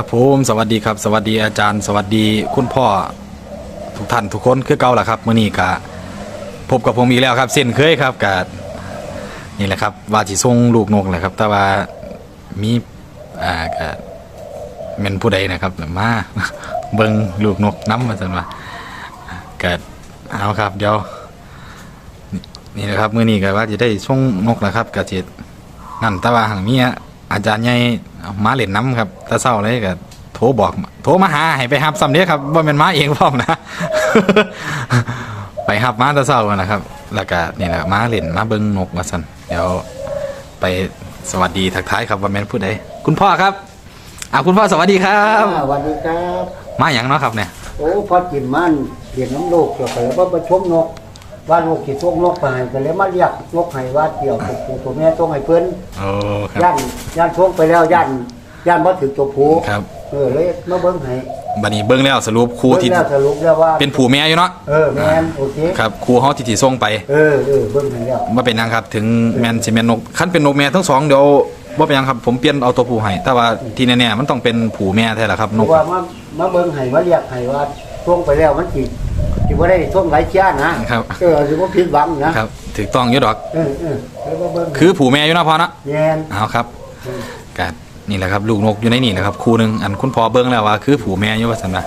ครับผมสวัสดีครับ สวัสดีอาจารย์ สวัสดีคุณพ่อทุกท่านทุกคนคือเก่าล่ะครับมื้อนี้ก็พบกับผมอีกแล้วครับเส้นเคยครับกับนี่แหละครับว่าสิส่งลูกนกแหละครับ แต่ว่ามีอ่าก็แม่นผู้ใดนะครับมาเบิ่งลูกนกน้ำมาซั่นว่าก็เอาครับเดี๋ยวนี่นะครับมื้อนี้ก็ว่าจะได้ส่งนกนะครับก็สินั่นแต่ว่าหังมีอาจารย์ใหญ่ มาเล่นน้ำครับแต่เช้าเลยก็โทรบอก โทรมาหาให้ไปรับซ้ำเด้อครับบ่แม่นมาเองพร้อมนะ ไปรับมาแต่เช้านะครับแล้วก็นี่แหละมาเล่นมาเบิ่งนกว่าซั่นเดี๋ยวไปสวัสดีทักทายครับว่าแม่นผู้ใดคุณพ่อครับอ่าคุณพ่อสวัสดีครับ สวัสดีครับ มาหยังเนาะครับเนี่ย โอ้พอกินมันเรียนน้ำลูกเกี่ยวกับว่าประชมนก ว่าลูกกี่ทวงนกไปก็เลยมาเรียกนกให้ว่าเกี่ยวกับตัวตัวแม่ต้องให้เพิ่นโอ้คย่ารับนย่านทวงไปแล้วย่านย่านบ่ถึงตัวผู้ครับเออเลยมาเบิ่งให้บัดนี้เบิ่งแล้วสรุปครูที่เบิ่งแล้วสรุปแล้วว่าเป็นผู้แม่อยู่เนาะเออแม่นโอเคครับครูเฮาที่ที่ส่งไปเออเออเบิ่งให้แล้วว่าเป็นหยังครับ ถึงแมนสิแมนนกคันเป็นนกแม่ทั้งสองเดี๋ยวว่าเป็นหยังครับผมเปลี่ยนเอาตัวผู้ให้แต่ว่าที่แน่ๆมันต้องเป็นผู้แม่แท้ละครับเพนก ราะว่ามามาเบิ่งให้มาเรียกให้ว่าทวงไปแล้วมันสิ สิบ่ได้ทวงหลายเช้านะครับ เออสิบ่ผิดหวังนะครับถูกต้องอยู่ดอก เออเออเลยมาเบิ่งคือผู้แม่อยู่เนาะพ่อเนาะแม่นเอาครับกนี่แหละครับ ลูกนกอยู่ในนี่แหละครับคู่หนึงอันคุณพ่อเบิ่งแล้วว่า คือผู้แม่อยู่ว่าซั่นนะ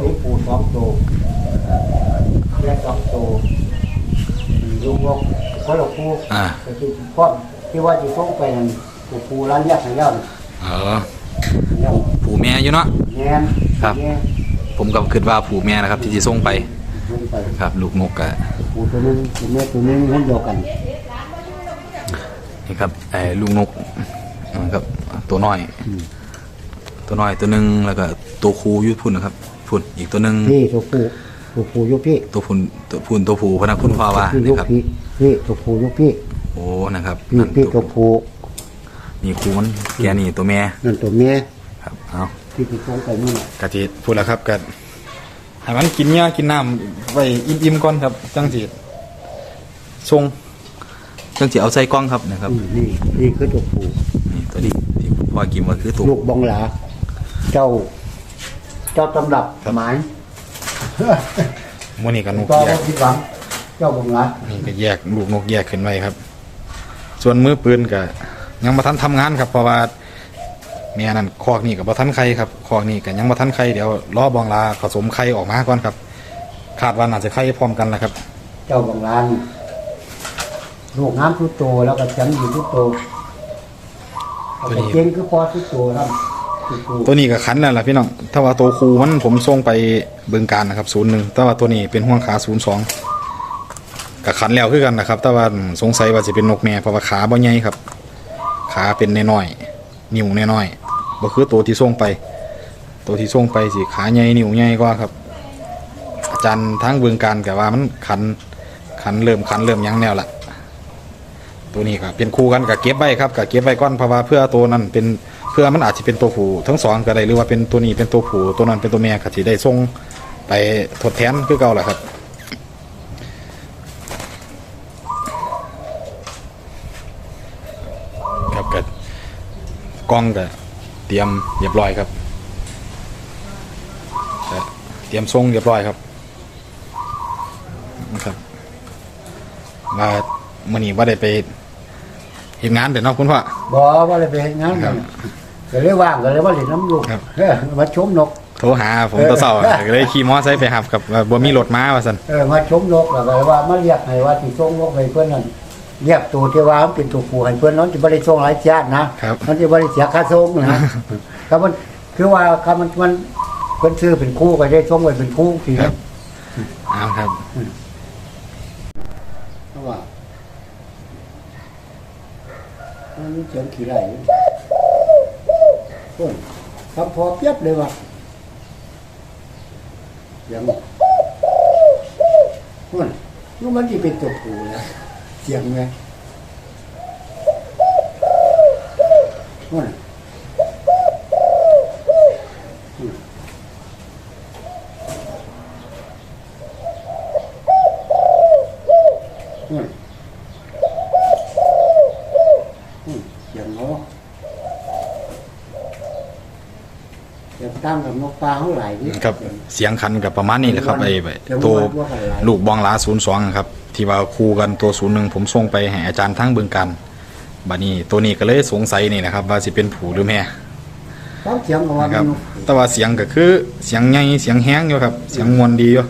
มีปูสองตัวและสองตัวลูกนกคนละคู่อ่าแต่ที่พ่อที่ว่าที่ส่งไปนั่นปูปูร้านแยกให้แล้วนี่เออแล้วผู้แม่อยู่เนาะแงนครับแงน ผมก็คิดว่าผู้แม่นะครับ ที่สิส่งไปลงไปครับ ลูกนกก็ปูตัวหนึงตัวแม่ตัวหนึงมันเดียวกันนี่ครับไอ้ลูกนกนะครับตัวน้อย ตัวน้อยตัวหนึงแล้วก็ตัวครูอยุทพุ่นนะครับพุ่นอีกตัวหนึงพี่ตัวปูตัวปูยุพี่ตัวพุ่นตัวพุ่นตัวผู้พนักคุณฟ้าว่าพี่นี่ยุครับพี่พี่ตัวปูยุพี่โอ้นะครับพี่นั่นพี่ตัตัววปูนี่ครูมันแกนี่ตัวแม่นั่นตัวแม่ครับเอา ที่ที่ส่งไปนู่นน่ะกะทิพูดแล้วครับกันให้มันกินหญ้ากินน้ำไว้อิ่มๆก่อนครับจังสิทรงจังสิเอาใส่กล้องครับนะครับอืมนี่นี่คือตัวปูนี่ตัวนี้ที่พ่อกินว่าคือตัว ลูกบองหลา เจ้า เจ้าตำรับหมายมื้อนี้ก็นกต่อแยบ่กผิดหวัง เจ้าบองหลานี่ก็แยกลูกนกแยกขึ้นไว้ครับ ส่วนมือปืนก็ยังบ่ทันทำงานครับเพราะว่า แม่นั่นคอกนี่ก็บ่ทันไข่ครับคอกนี่ก็ยังบ่ทันไข่เดี๋ยวรอบองลาผสมไข่ออกมาก่อนครับคาดว่าน่าจะไข่พร้อมกันแหละครับ เจ้าบองหลานี่ลูกน้ำทุกโตวแล้วก็จังอยู่ทุกโตวเอาไปเก่งคือพอทุกโตวครับทุกโตวตัวนี้ก็ขันแล้วล่ะพี่น้องถ้าว่าตัวครูมันผมส่งไปบึงการนะครับศูนย์หนึ่งแต่ว่าตัวนี้เป็นห่วงขาศูนย์สองกับขันแล้วคือกันนะครับ แต่ว่าสงสัยว่าจะเป็นนกแม่เพราะว่าขาบ่ใหญ่ครับ ขาเป็นน้อยๆนิ้วน้อยๆ บ่คือตัวที่ส่งไป ตัวที่ส่งไปสิขาใหญ่นิ้วใหญ่กว่าครับ อาจารย์ทั้งเบึงการกับว่ามันขันขันเริ่มขันเริ่มยังแนวละตัวนี้ก็เป็นคู่กันกับเก็บไว้ครับกับเก็บไว้ก่อนเพราะว่าเพื่อตัวนั้นเป็นเพื่อมันอาจจะเป็นตัวผู้ทั้งสองก็ได้หรือว่าเป็นตัวนี้เป็นตัวผู้ตัวนั้นเป็นตัวแม่ก็สิได้ส่งไปทดแทนคือเก่าแหละครับครับก็กล้องก็ เตรียมเรียบร้อยครับก็เตรียมทรงเรียบร้อยครับนะครับมามื่อนี้ว่าได้ไปเห็นงานเดี๋ยวเนาะคุณพ่อบ่ว่าเลยไปเฮ็ดงานครับก็เลยว่างก็เลยว่าเล่นน้ำลูกครับเออมาชมนกโทรหาผมตอนเช้าก็เลยขี่มอไซค์ไปหับกับว่าบ่มีรถมาว่าซั่นเออมาชมนกแล้วก็เลยว่ามาเรียกให้ว่าสิส่งนกให้เพิ่นนั่น เรียกตัวที่ว่ามันเป็นตัวผู้ให้เพิ่นนั้นสิบ่ได้ส่งหลายชาตินะครับมันสิบ่ได้เสียค่าส่งนะ ครับมันคือว่าคำมันมันเพิ่นซื้อเป็นคู่ก็ได้ส่งไว้เป็นคู่สิครับเอาครับเพราะว่ามันมีเสียงขี้ไหลเพิ่นคำพอเปรียบเลยว่าเสียงเพิ่นนี่มันสิเป็นตัวผู้นะ เสียงไงเพิ่นอืมอืมเสียงเขาจะตั้งกับนกปลาเขาหลายนี่ครับ เสียงคันกับประมาณนี้แหละครับไอ้ตัวลูกบองหลาศูนย์สองครับ ที่ว่าคู่กันตัวศูนย์หนึ่งผมส่งไปให้อาจารย์ทั้งเบืองกันบัดนี้ตัวนี้ก็เลยสงสัยนี่นะครับ ว่าสิเป็นผูหรือแม่ต้องเสียงของว่านะคมัรันบนกแต่ว่าเสียงก็คือเสียงใหญ่เสียงแห้งอยู่ครับ เสียงมวลดีอยู่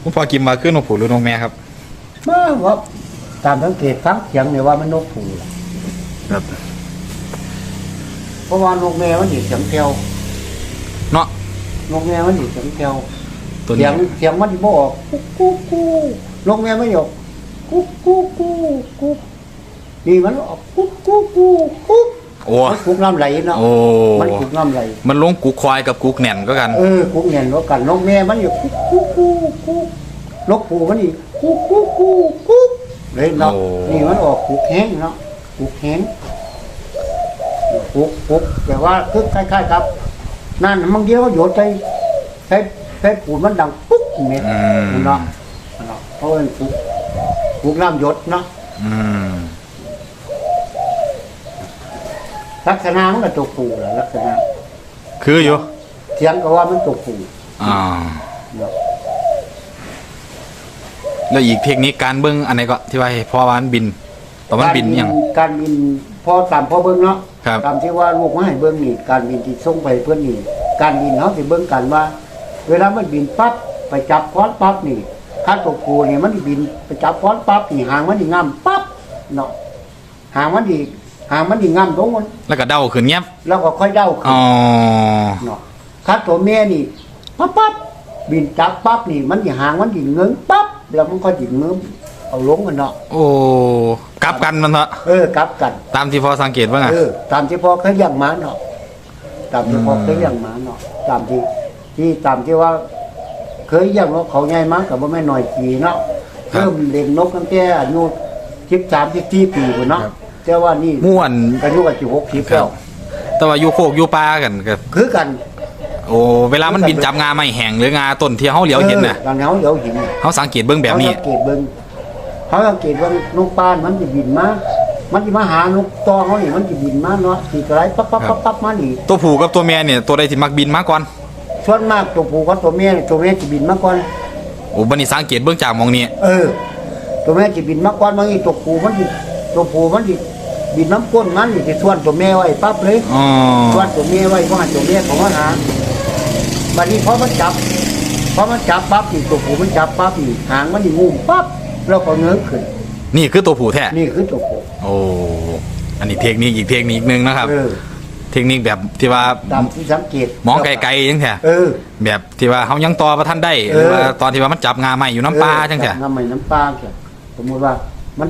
ผมพอกินมาคือนกผูหรือนกแม่ครับมาว่าตามสังเกตฟังเสียงเนี่ยว่ามันนกผูล่ะครับเพราะว่านกแม่มันอยู่เสียงแก้วเนาะนกแม่มันอยู่เสียงแก้วตัวเสีนี้ยงเสียงมันบ่ออกกุ๊กกุ๊กกุ๊ก นกแม่ไม่ออกกุ๊กกุ๊กกุ๊กกุ๊กนี่มันออกกุ๊กกุ๊กกุ๊กกุ๊กโอ้ มันกุ๊กน้ำไหลเนาะโอ้ มันกุ๊กน้ำไหลมันลงกุกควายกับกุกแหน่นก็กัน เออกุ๊กเงียนว่ากันนกแม่มันอยู่กุ๊กกุ๊กกุ๊กกุ๊กนกผูมันอีกกุ๊กกุ๊กกุ๊กกุ๊กเลยเนาะโอ้ นี่มันออกกุ๊กแห้งเนาะกุ๊กแห้งกุ๊กกุ๊กแต่ว่าคือคล้ายๆครับ นั่นบางทีเขาโยนใส่ใส่ใส่ปูนมันดังปุ๊กเนี่ยอืม เนาะ เนาะเพราะเป็นปุกปุกน้ำหยดเนาะอืมลักษณะมันก็ตัวปูแหละลักษณะคืออยู่เสียงก็ว่ามันตัวปูอ่าเนาะแล้วอีกเทคนิคการเบิ้งอันไหนก็ที่ว่าให้พอวามันบินตอนมันบินอหย่างการบินพอตามพอเบิ้งเนาะครับ ตามที่ว่าลูกมาให้เบิ้งนี่การบินที่ส่งไปเพื่อนนี่การบินเขาสิเบิ้งกันว่า เวลามันบินปั๊บไปจับค้อนปั๊บนี่ ถ้าตัวปูนี่มันสิบินไปจับค้อนปั๊บนี่หางมันดีงามปั๊บเนาะหางมันดีหางมันดีงามตรงมันแล้วก็เด้าขึ้นเงียบแล้วก็ค่อยเด้าขึ้นอ๋อเนาะคัดตัวแม่นี่ปั๊บปั๊บบินจับปั๊บนี่มันสิหางมันสิเงิงปั๊บแล้วมันก็สิเงิงเอาลงมันเนาะโอ้กลับกันมันเถอะเออกลับกัน ตามที่พอสังเกตว่าไงเออตามที่พ่อเคยเลี้ยงมาเนาะตามที่พ่อเคยเลี้ยงมาเนาะตามที่ที่ตามที่ว่า เคยเลี้ยงนกเขาใหญ่มากับว่าไม่น้อยปีเนาะเริ่มเลี้ยงนกตั้งแต่อายุสิบสามสิบสี่ปีพุ่นเนาะแต่ว่านี่ม่วนอายุก็สิหกสิบครัแล้บวแต่ว่าอยู่โคกอยู่ป่ากันก็คือกันโอ้เวลามันบินจับงาไม่แห้งหรืองาต้นที่เฮาเหลียวเห็นน่ะออตอนเฮาเหลียวเห็นน่ะ เฮาสังเกตเบิ่งแบบนี้ เขาสังเกตเบิ่งเขาสังเกตว่านกปานมันจะบินมา มันจะมาหานกตอเขานี่มันจะบินมาเนาะสีกระไรปั๊บปั๊บปั๊บปั๊บมานี่ตัวผู้กับตัวแม่เนี่ยตัวใดที่มักบินมาก่อน ส่วนมากตัวผู้กับตัวแม่นี่ตัวแม่จะบินมาก่อน โอ้บัดนี้สังเกตเบิ่งจากหมองนี้ เออ ตัวแม่จะบินมาก่อนบางทีตัวผู้มันสิตัวผู้มันสิบินน้ำก้นมันนี่จะส่วนตัวแม่ไว้ปั๊บเลยอ๋อ ส่วนตัวแม่ไว้เพราะว่าตัวแม่ของมันหาบัดนี้พอมันจับพอมันจับปั๊บนี่ตัวผู้มันจับปั๊บนี่หางมันนี่งุ้มปั๊บแล้วก็เงื้อขึ้น นี่คือตัวผู้แท้ นี่คือตัวผู้โอ้ อันนี้เทคนิคอีกเทคนิคนึงนะครับ เออเทคนิคแบบที่ว่าตามที่สังเกตมองไกลๆจังแท้เออ แบบที่ว่าเฮายังต่อบ่ทันได้หเออรือว่าตอนที่ว่ามันจับงาใหม่อยู่น้ำปลาจังแท้น้ำใหม่น้ำปลาเกี่ยสมมติว่ามัน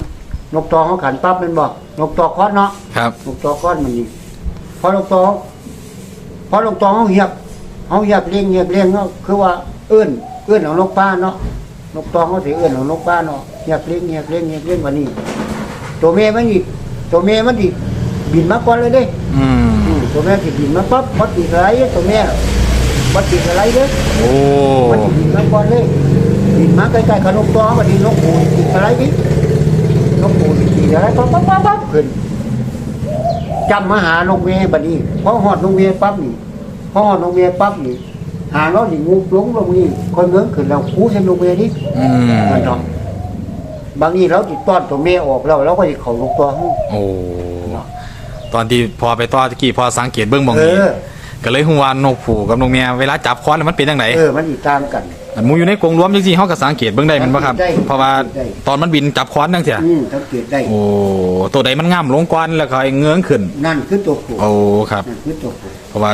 นกตอเขาขันปั๊บมันบอกนกตอคอดเนาะครับนกตอคอดมันนี่พอนกตอพอนกตอเขาเหียบเขาเหียบเลี้ยงเหียบเลี้ยงก็คือว่าเอื้อนเอื้อนของนกป้าเนาะนกตอเขาถือเอื้อนของนกป้าเนาะเหียบเลี้ยงเหียบเลี้ยงเหียบเลี้ยงวันนี้ตัวเมียมันอีกตัวเมียมันอีกบินมาก่อนเลยเด้ อืมอืม ตัวเมียสิบินมาปั๊บวัดตีอะไรตัวเมียวัดตีอะไรเด้โอ้มันจะบินมาก่อนเลยบินมาใกล้ๆกับนกตัวมันดีนกปูตีอะไรดินกปูตีอะไรปั๊บปั๊บปั๊บปั๊บขึ้นจำมาหานกเมย์บัดนี้พอหอดนกเมย์ปั๊บนี่พอหอดนกเมย์ปั๊บนี่หาเราดิงูลงลงนี่คนเงื้อขึ้นเราคูใส่นกเมย์นี่อืมมันเนาะบางทีเราติดต้อนตัวเมย์ออกแล้วเราก็จะเขานกตัวห้องโอ้ ตอนที่พอไปต่อตะกี้พอสังเกตเบื้องบองเอนี้อ ก็เลยหัวานกผูกับนกเมียเวลาจับค้อนแล้วมันเป็นจังไดเออ มันอีกตามกัน อันหมูอยู่ในกรงรวมจังซี่เฮาก็สังเกตเบิ่งได้แมันบ่ครับ ได้เพราะว่าได้ ตอนมันบินจับค้อนจังซี่อืมสังเกตได้ โอ้ตัวใดมันงามลงก่อนแล้วก็ไอ้เงื้องขึ้นนั่นคือตัวผู้โอ้ครับ นั่นคือตัวผู้ เพราะว่า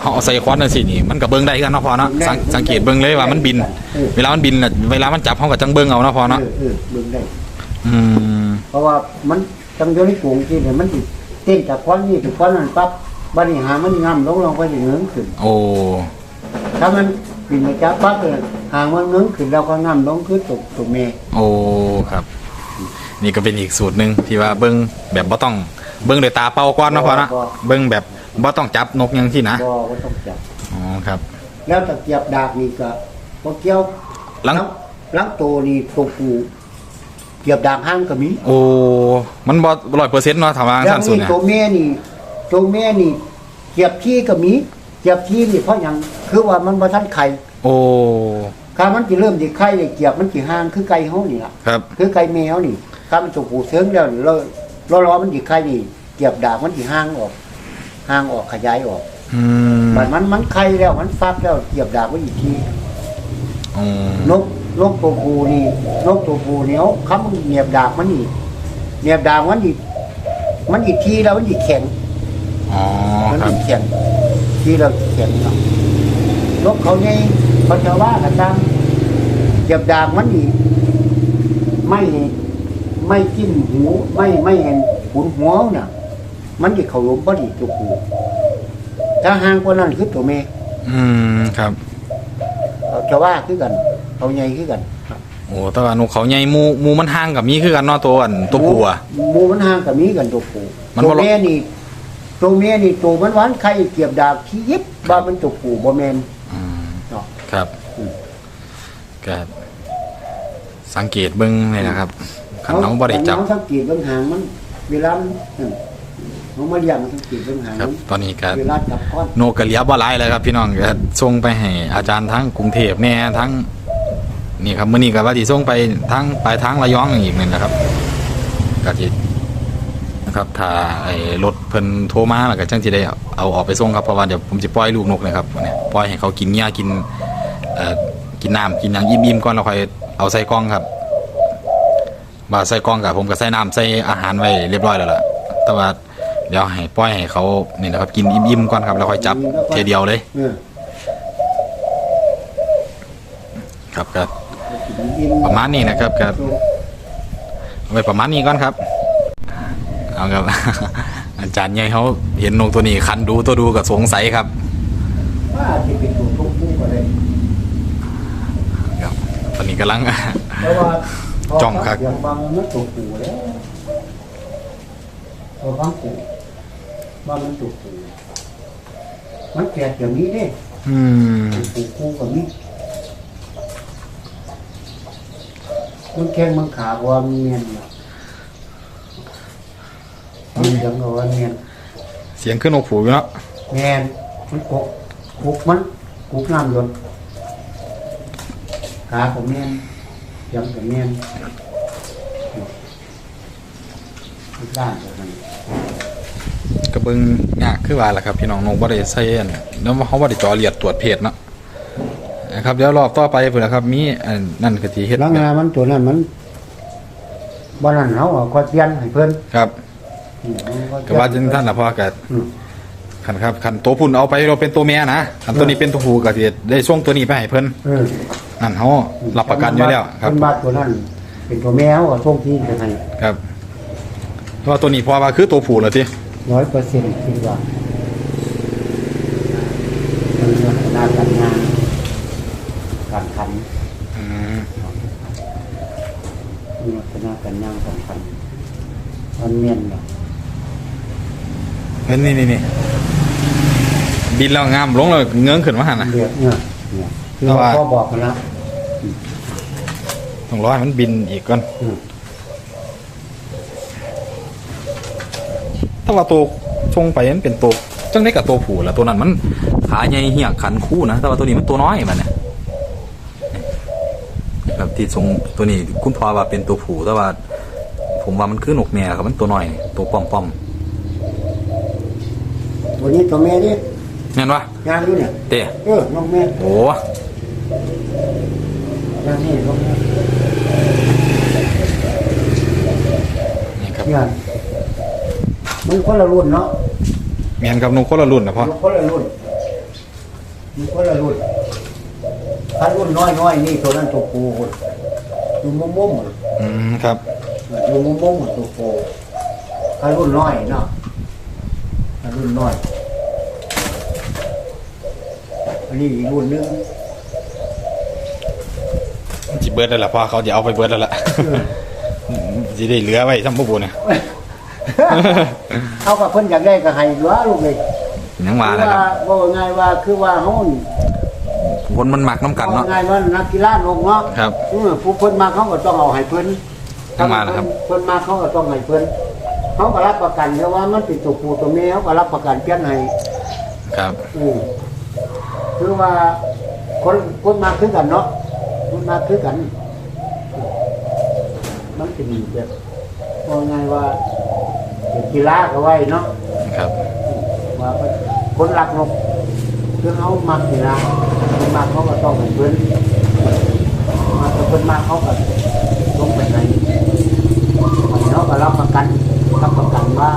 เฮาเอาใส่ค้อนจังซี่นี่มันก็เบิ่งได้กันเนาะพอเนาะสังสังเกตเบิ่งเลยว่ามันบิน เออ เวลามันบินน่ะเวลามันจับเฮาก็จังเบิ่งเอาเนาะพอเนาะเออเออเบิ่งได้ อืมเพราะว่ามันจังโยนในกรุงที่เนี่ยมันสิ เต้นจากควันนี่ถึงควันนั้นปั๊บบัดนี้หางมันงำลงลงไปสิเงื้องขึ้น โอ้ถ้ามันบินมาจากปั๊บเลยหางมันเงื้องขึ้นแล้วก็งำลงคือตกตกเมย์โอ้ครับ นี่ก็เป็นอีกสูตรหนึ่งที่ว่าเบิ้งแบบบ่ต้อง เบิ้งด้วยตาเปล่าก่อนเนาะพอเนาะเบิ้งแบบบ่ต้องจับนกอยังที่นะบ่ก็ต้องจับอ๋อครับ แล้วตะเกียบดาบนี่ก็บ่เกี่ยวหลังหลังโตนี่ตัวผู้ เกียบดาบห้างก็มีโอ้ มันบ่ร้อยเปอร์เซ็นต์เนาะถามว่าแล้วสั้นสุดนี่เนี่ยตัวแม่นี่ตัวแม่นี่เกียบที่ก็มีอเกียบทีนี่เพราะหยังคือว่ามันบ่ทันไข่โอ้ ถ้ามันสิเริ่มสิไข่เนี่ยเกียบมันสิห่างคือไก่เฮานี่ล่ะ ครับ คือไก่แมวนี่ถ้ามันตัวผู้เซิงแล้วนี่เราเรารอมันสิไข่นี่เกียบดากมันสิห่างออกห่างออกขยายออกอืมมันมันมันไข่แล้วมันฟักแล้วเกียบดากไว้อีกที อืมนก นกตัวผู้นี่นกตัวผู้เนี่ยเขาคำเหนียบดากมันนี่เหนียบดากมันอีกมันอีกทีแล้วมันอีกแข็งอ๋อมันครับอีกแข็งทีเราแข็งเนาะนกเขาไงเขาจะว่ากันตามเหยียบดากมันอีกไม่ไม่จิ้มหูไม่ไม่เห็นหุนหัวเนี่ยมันอีกเขาล้มพอดีตัวผู้ถ้าห่างกว่านั้นคือตัวเมยอืมครับ เขาจะว่าคือกัน เขาใหญ่คือกันโอ้แต่ว่านกเขาใหญ่หมูหมูมันห่างกับมีคือกันเนาะตัวอันตัวผัว หมูมันห่างกับมีกันตัวผู้มันตัวบ่ลดเมียนี่ตัวเมียนี่ตัวมันหวานไข่เกียบดาบขี้ยิบว่ามันตัวผู้บ่แม่นอืมเนาะ ครับอืม ก็สังเกตเบิ่งเลยนะครับขันน้องบ่ได้จับเขาสังเกตเบิ่งหางมัน เวลามันนั่นเขามาเลี้ยงสังเกตเบิ่งหางครับ มันตอนนี้ก็ เวลาจับก้อน โนกกะเหลียบ่หลายแล้วครับพี่น้องก็ส่งไปให้อาจารย์ทั้งกรุงเทพแน่ทั้ง นี่ครับมื้อนี้ก็ว่าสิส่งไปทั้งปลายทางระยองอีกนั่นนะครับก็สินะครับถ้าไอ้รถเพิ่นโทรมาแล้วก็จังสิได้เอาออกไปส่งครับเพราะว่าเดี๋ยวผมสิปล่อยลูกนกนะครับเนี่ยปล่อยให้เขากินหญ้ากินเอ่อกินน้ำกินหยังอิ่มๆก่อนแล้วค่อยเอาใส่กล่องครับว่าใส่กล่องกับผมก็ใส่น้ำใส่อาหารไว้เรียบร้อยแล้วล่ะ แต่ว่าเดี๋ยวให้ปล่อยให้เขานี่นะครับ กินอิ่มๆก่อนครับแล้วค่อยจับเทเดียวเลยเออครับก็กินอิ่ม ประมาณนี้นะครับก็เอาไปประมาณนี้ก่อนครับเอาครับ อาจารย์ใหญ่เขาเห็นนกตัวนี้คันดูตัวดูกับสงสัยครับว่าสิเป็นตัวทุกผู้ก็ได้ครับ ตอนนี้กำลังเพราะว่าจ้องครับเสียงบางมันตัวผู้แล้วตัวบางผู้ว่ามันตัวผู้มันแก่อย่างนี้เด้อืมปลูกคู่กับนี้ มันแข้งมันขาเพราะว่ามันเมียนเนี่ยมันยังกับว่าเมียนเสียงขึ้นนกผูอยู่เนาะเมียนมันกกกุกมันกุกน้ำยนต์ขาของเมียนยังกับเมียนมันด้านกับมันกระเบิงยากคือว่าแหละครับ พี่น้องนกบ่ได้ใส่อันแล้วเขาบ่ได้จ่อเลียดตรวจเพศเนาะ นะครับเดี๋ยวรอบต่อไปพุ่นนะครับ มีอันนั่นก็สิเฮ็ดแล้วงามันตัวนั้นมันบ้านนั้นเขาเอาก็เปลี่ยนให้เพิ่นครับอืมเขก็ว่าจังท่านล่ะพ่อก็อืมคันครับคันตัวพุ่นเอาไปเราเป็นตัวแม่นะคันตัวนี้เป็นตัวผู้ก็สิได้ส่งตัวนี้ไปให้เพิ่นเออนั่นเฮารับประกันอยู่แล้วครับเป็นบาทตัวนั้น เป็นตัวแมวก็ส่งที่จะให้ครับเพราะว่าตัวนี้พอว่าคือตัวผู้แล้วทีร้อยเปอร์เซ็นต์คิดว่าเป็นลักษณะการงานการขันมีลั กษณะการงานการขันมันเมียนเนี่ยเฮ้ยนี่นี่นี่บินแล้วงามลงแล้วเงื้องขึ้นมาหันนะเรียกเนี่ยเนี่ยคือแต่ว่า พ่อบอกกันแล้วต้องรอให้มันบินอีกก่อนอืมถ้าว่าตัวทรงไปมันเป็นตัวจังได้กับตัวผู้แล้วตัวนั้นมันขาใหญ่เหี่ยขันคู่นะแต่ว่าตัวนี้มันตัวน้อยมันเนี่ย แบบที่ทรงตัวนี้คุณพ่อว่าเป็นตัวผู้แต่ว่า ผมว่ามันคือนกแม่ครับมันตัวน้อย ตัวป้อมป้อมตัวนี้ตัวแม่นี่ๆเห็นปะงานอยู่เนี่ยเต้เออน้องแม่โอ้งานนี่น้องแม่นี่ครับงานมันคนละรุ่นเนาะแมนกับนกคนละรุ่นนะพ่อมันคนละรุ่นมันคนละรุ่น ถ้ารุ่นน้อยน้อยๆนี่ตัวนั้นตัวปูคนอยู่มุมมุมๆหมดอืมครับอยู่มุมมุมๆหมดตัวปูถ้ารุ่นน้อยเนาะถ้ารุ่นน้อยอันนี้อีกรุ่นหนึงจิเบิร์ดแล้วล่ะพ่อเขาจะเอาไปเบิร์ดแล้วล่ะจะได้เหลือไว้ทำบุบุเนี่ยเอากับเพิ่นอยากได้ก็ให้เหลือลูกเลยยังว่าคือนะคว่ารับว่าง่ายว่าคือว่าเฮา นี่คนมันหมักน้ำกันเนาะว่าง่ายว่านักกีฬาลงเนาะครับเออผู้เพิ่นมาเขาก็ต้องเอาให้เพิ่นต้องมาแล้วครับ เพิ่นมาเขาก็ต้องให้เพิ่นเขาก็รับประกันแต่ว่ามันเป็นตัวผู้ตัวแม่เขาก็รับประกันเปลี่ยนให้ ครับ อืมคือว่าคนคนมาคือกันเนาะคนมาคือกัน มันเป็นแบบว่าไงว่าเป็นกีฬาก็ไว้เนาะครับ ว่าคนรักนกคือเขามักนี่นะ คนมักเขาก็ต้องให้เพื่อนมาคนมักเขาก็ลงไปไหนอันนี้เขาก็รับประกันรับประกันว่า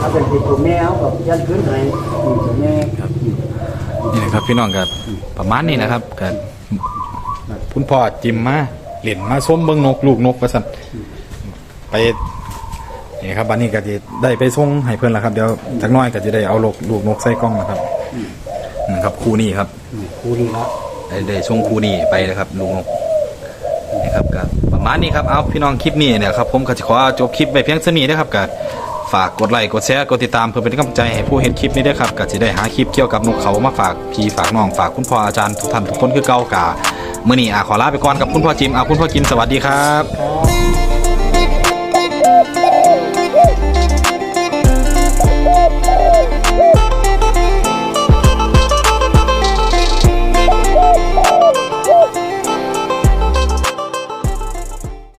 ถ้าเป็นติดตัวแม่เขาก็ยันขึ้นไหนติดตัวแม่นี่นะครับพี่น้องครับประมาณนี้นะครับกันคุณพ่อจิมมาเหรียญมาส้มเบิ้งนกลูกนกประสันไปนี่ครับบันนี้ก็จะได้ไปส่งให้เพื่อนแล้วครับเดี๋ยวจักหน้อยก็จะได้เอาลูกลูกนกใส่กล้องนะครับ นะครับคู่นี้ครับครูดีครับได้ได้ส่งคู่นี้ไปนะครับลูกนกนี่ครับก็ประมาณนี้ครับเอาพี่น้องคลิปนี้เนี่ยครับผมก็จะขอจบคลิปไปเพียงเท่านี้นะครับก็ฝากกดไลค์กดแชร์กดติดตามเพื่อเป็นกำลังใจให้ผู้เห็นคลิปนี้ด้วยครับก็จะได้หาคลิปเกี่ยวกับนกเขามาฝากพี่ฝากน้องฝากคุณพ่ออาจารย์ทุกท่านทุกคนคือเก่ากาเมื่อนี้อาขอลาไปก่อนกับคุณพ่อจิมอาคุณพ่อจิมสวัสดีครับครับ